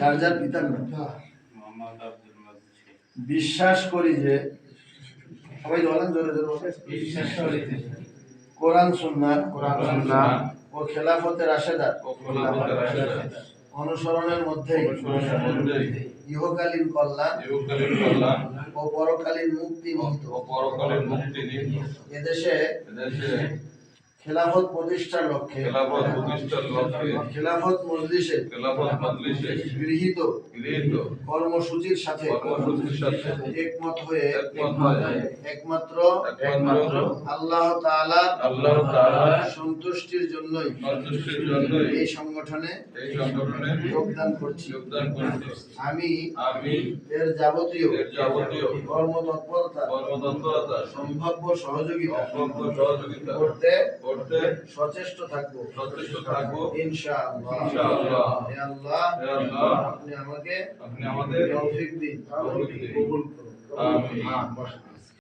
শারজার পিতার নাম মোহাম্মদ আব্দুল মজিদ বিশ্বাস করি যে সবাই বলেন জোরে জোরে। বিশ্বাস করিতে কোরআন সুন্নাহ কোরআন সুন্নাহ ও খেলাফতের রাশেদার ও খোলাফতের রাশিদার অনুসরণের অনুসরণেই ইহকালীন কল্যাণ ইহকালীন কল্যাণ। ও পরকালীন মুক্তি ও পরকালীন মুক্তি নিহিত। এদেশে এদেশে খেলাফত প্রতিষ্ঠার লক্ষ্যে। খেলাফত প্রতিষ্ঠার লক্ষ্যে। খেলাফত মজলিসের খেলাফত মজলিসে। গৃহীত। গৃহীত। কর্মসূচির সাথে। কর্মসূচির সাথে। একমত হয়ে। একমত হয়ে। একমাত্র একমাত্র আল্লাহ তাআলা আল্লাহ তাআলা সন্তুষ্টির জন্যই। সন্তুষ্টির জন্যই। এই সংগঠনে এই সংগঠনে যোগদান করছি। যোগদান করছি। আমি আমি এর যাবতীয় এর যাবতীয় কর্মতৎপরতা কর্মতৎপরতা সম্ভাব্য সহযোগিতা সম্পর্ক সহযোগিতা করতে করতে সচেষ্ট থাকব সচেষ্ট থাকব ইনশাআল্লাহ ইনশাআল্লাহ। হে আল্লাহ হে আল্লাহ, আপনি আমাকে আপনি আমাদের তৌফিক দিন। কবুল করুন আমিন। হ্যাঁ।